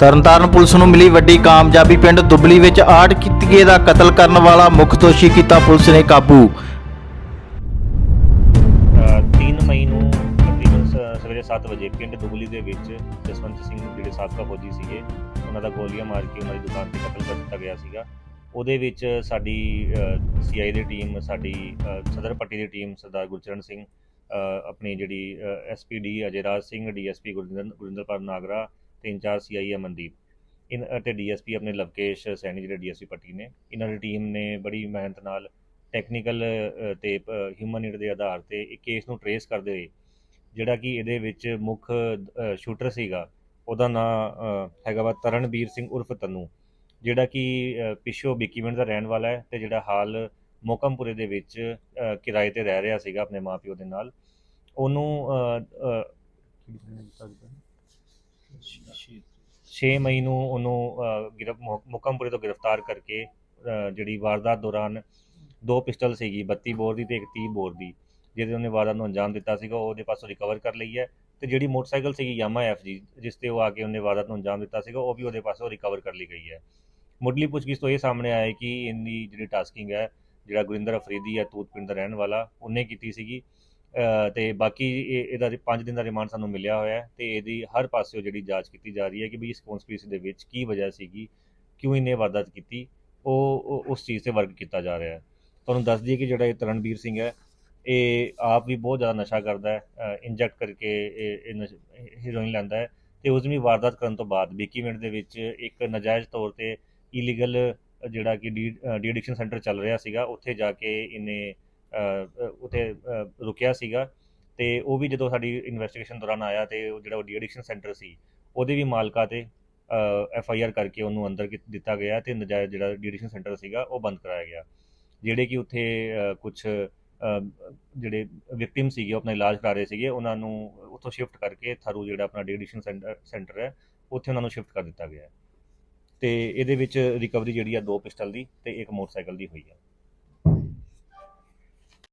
Tarn Taran police ਨੂੰ ਮਿਲੀ ਵੱਡੀ ਕਾਮਯਾਬੀ। ਪਿੰਡ ਦੁਬਲੀ ਵਿੱਚ ਆੜ ਕਿਤਗੇ ਦਾ ਕਤਲ ਕਰਨ ਵਾਲਾ ਮੁੱਖ ਦੋਸ਼ੀ ਕੀਤਾ ਪੁਲਿਸ ਨੇ ਕਾਬੂ। ਅ, 3 ਮਈ ਨੂੰ ਤਕਰੀਬਨ ਸ- ਸਵੇਰੇ 7 ਵਜੇ ਪਿੰਡ ਦੁਬਲੀ ਦੇ ਵਿੱਚ ਜਸਵੰਤ ਸਿੰਘ ਜਿਹੜੇ ਸਾਬਕਾ ਫੌਜੀ ਸੀਗੇ ਉਹਨਾਂ ਦਾ ਗੋਲੀਆਂ ਮਾਰ ਕੇ ਉਹਨਾਂ ਦੀ ਦੁਕਾਨ ਤੇ ਕਤਲ ਕਰ ਦਿੱਤਾ ਗਿਆ ਸੀਗਾ। ਉਹਦੇ ਵਿੱਚ ਸਾਡੀ ਸੀਆਈ ਦੀ ਟੀਮ ਸਾਡੀ ਅ, ਸਦਰ ਪੱਟੀ ਦੀ ਟੀਮ ਸਰਦਾਰ ਗੁਰਚਰਨ ਸਿੰਘ ਅ, ਆਪਣੀ ਜਿਹੜੀ ਐਸਪੀਡੀ ਅਜੇਰਾਜ ਸਿੰਘ ਡੀਐਸਪੀ ਗੁਰਿੰਦਰ ਗੁਰਿੰਦਰਪਾਲ ਨਾਗਰਾ ਤੇ ਇੰਚਾਰਜ ਸੀਆਈ ਮਨਦੀਪ ਇਨ ਅਤੇ ਡੀਐਸਪੀ ਆਪਣੇ ਲਵਕੇਸ਼ ਸੈਣੀ ਜਿਹੜੇ ਡੀਐਸਪੀ ਪੱਟੀ ਨੇ ਇਹਨਾਂ ਦੀ ਟੀਮ ਨੇ ਬੜੀ ਮਿਹਨਤ ਨਾਲ ਟੈਕਨੀਕਲ ਤੇ ਹਿਊਮਨ ਨੀਡ ਦੇ ਆਧਾਰ ਤੇ ਇਹ ਕੇਸ ਨੂੰ ਟਰੇਸ ਕਰਦੇ ਹੋਏ ਜਿਹੜਾ ਕਿ ਇਹਦੇ ਵਿੱਚ ਮੁੱਖ ਸ਼ੂਟਰ ਸੀਗਾ ਉਹਦਾ ਨਾਂ ਹੈਗਾ ਵਾ ਤਰਨਬੀਰ ਸਿੰਘ ਉਰਫ ਤਨੂ ਜਿਹੜਾ ਕਿ ਅ, ਪਿੱਛੋਂ ਬਿੱਕੀਵਿੰਡ ਦਾ ਰਹਿਣ ਵਾਲਾ ਹੈ ਤੇ ਜਿਹੜਾ ਹਾਲ ਮੋਕਮਪੁਰੇ ਦੇ ਵਿੱਚ ਕਿਰਾਏ ਤੇ ਰਹਿ ਰਿਹਾ ਸੀਗਾ ਆਪਣੇ ਮਾਪਿਓ ਦੇ ਨਾਲ ਉਹਨੂੰ 6 ਮਈ ਨੂੰ ਉਹਨੂੰ ਅ, ਗਿਰਫ ਮੁ- ਮੁਕਮਪੁਰੇ ਤੋਂ ਗ੍ਰਿਫਤਾਰ ਕਰਕੇ ਜਿਹੜੀ ਵਾਰਦਾਤ ਦੌਰਾਨ ਦੋ ਪਿਸਟਲ ਸੀਗੀ 32 ਬੋਰ ਦੀ ਤੇ ਇੱਕ 30 ਬੋਰ ਦੀ ਜਿਹਦੇ ਉਹਨੇ ਵਾਰਦਾਤ ਨੂੰ ਅੰਜਾਮ ਦਿੱਤਾ ਸੀਗਾ ਉਹ ਉਹਦੇ ਪਾਸੋਂ ਰਿਕਵਰ ਕਰ ਲਈ ਹੈ ਤੇ ਜਿਹੜੀ ਮੋਟਰਸਾਈਕਲ ਸੀਗੀ ਯਾਮਾ ਜੀ ਜਿਸ ਤੇ ਉਹ ਆ ਕੇ ਉਹਨੇ ਵਾਰਦਾਤ ਨੂੰ ਅੰਜਾਮ ਦਿੱਤਾ ਸੀਗਾ ਉਹ ਵੀ ਉਹਦੇ ਪਾਸੋਂ ਰਿਕਵਰ ਕਰ ਲਈ ਗਈ ਹੈ। ਮੁੱਢਲੀ ਪੁੱਛਗਿੱਛ ਤੋਂ ਇਹ ਸਾਹਮਣੇ ਆਇਆ ਕਿ ਇਹਦੀ ਜਿਹੜੀ ਟਾਸਕਿੰਗ ਹੈ ਜਿਹੜਾ ਗੁਰਿੰਦਰ ਅਫਰੀਦੀ ਹੈ ਤੂਤ ਪਿੰਡ ਦਾ ਰਹਿਣ ਵਾਲਾ ਉਹਨੇ ਕੀਤੀ ਸੀਗੀ। ਤੇ ਬਾਕੀ ਇਹਦਾ 5 ਦਿਨ ਦਾ ਰਿਮਾਂਡ ਸਾਨੂੰ ਮਿਲਿਆ ਹੋਇਆ ਹੈ ਤੇ ਇਹਦੀ ਹਰ ਪਾਸਿਓਂ ਜਿਹੜੀ ਜਾਂਚ ਕੀਤੀ ਜਾ ਰਹੀ ਹੈ ਕਿ ਵੀ ਇਸ ਕਨਸਪੀਰੇਸੀ ਦੇ ਵਿੱਚ ਕੀ ਵਜ੍ਹਾ ਸੀਗੀ, ਕਿਉਂ ਇਹਨੇ ਵਾਰਦਾਤ ਕੀਤੀ, ਉਹ ਉਸ ਚੀਜ਼ ਤੇ ਵਰਕ ਕੀਤਾ ਜਾ ਰਿਹਾ ਹੈ। ਤੁਹਾਨੂੰ ਦੱਸ ਦਈਏ ਕਿ ਜਿਹੜਾ ਇਹ ਤਰਨਬੀਰ ਸਿੰਘ ਹੈ, ਇਹ ਆਪ ਵੀ ਬਹੁਤ ਜ਼ਿਆਦਾ ਨਸ਼ਾ ਕਰਦਾ ਹੈ ਇੰਜੈਕਟ ਕਰਕੇ ਇਹ ਇਹ ਹੀਰੋਇਨ ਲੈਂਦਾ ਹੈ ਤੇ ਉਸ ਦੀ ਵਾਰਦਾਤ ਕਰਨ ਤੋਂ ਬਾਅਦ ਬੀਕੀਵਿੰਡ ਦੇ ਵਿੱਚ ਇੱਕ ਨਜਾਇਜ਼ ਤੌਰ ਤੇ ਇਲੀਗਲ ਜਿਹੜਾ ਕਿ ਡੀ ਐਡਿਕਸ਼ਨ ਸੈਂਟਰ ਚੱਲ ਰਿਹਾ ਸੀਗਾ, ਉੱਥੇ ਜਾ ਕੇ ਇਹਨੇ ਉੱਥੇ ਰੁਕਿਆ ਸੀਗਾ ਤੇ ਉਹ ਵੀ ਜਦੋਂ ਸਾਡੀ ਇਨਵੈਸਟੀਗੇਸ਼ਨ ਦੌਰਾਨ ਆਇਆ ਤੇ ਉਹ ਜਿਹੜਾ ਡੀ ਐਡਿਕਸ਼ਨ ਸੈਂਟਰ ਸੀ, ਉਹਦੇ ਵੀ ਮਾਲਕਾਂ ਤੇ ਐਫ ਆਈ ਆਰ ਕਰਕੇ ਉਹਨੂੰ ਅੰਦਰ ਦਿੱਤਾ ਗਿਆ ਤੇ ਨਜਾਇਜ਼ ਜਿਹੜਾ ਡੀ ਐਡਿਕਸ਼ਨ ਸੈਂਟਰ ਸੀਗਾ ਉਹ ਬੰਦ ਕਰਾਇਆ ਗਿਆ। ਜਿਹੜੇ ਕਿ ਉੱਥੇ ਕੁਝ ਜਿਹੜੇ ਵਿਕਟਿਮ ਸੀਗੇ, ਉਹ ਆਪਣਾ ਇਲਾਜ ਕਰਾ ਰਹੇ ਸੀਗੇ, ਉਹਨਾਂ ਨੂੰ ਉੱਥੋਂ ਸ਼ਿਫਟ ਕਰਕੇ ਥਰੂ ਜਿਹੜਾ ਆਪਣਾ ਡੀ ਐਡਿਕਸ਼ਨ ਸੈਂਟਰ ਸੈਂਟਰ ਹੈ, ਉੱਥੇ ਉਹਨਾਂ ਨੂੰ ਸ਼ਿਫਟ ਕਰ ਦਿੱਤਾ ਗਿਆ ਹੈ। ਤੇ ਇਹਦੇ ਵਿੱਚ ਰਿਕਵਰੀ ਜਿਹੜੀ ਆ ਦੋ ਪਿਸਟਲ ਦੀ ਤੇ ਇੱਕ ਮੋਟਰਸਾਈਕਲ ਦੀ ਹੋਈ ਆ।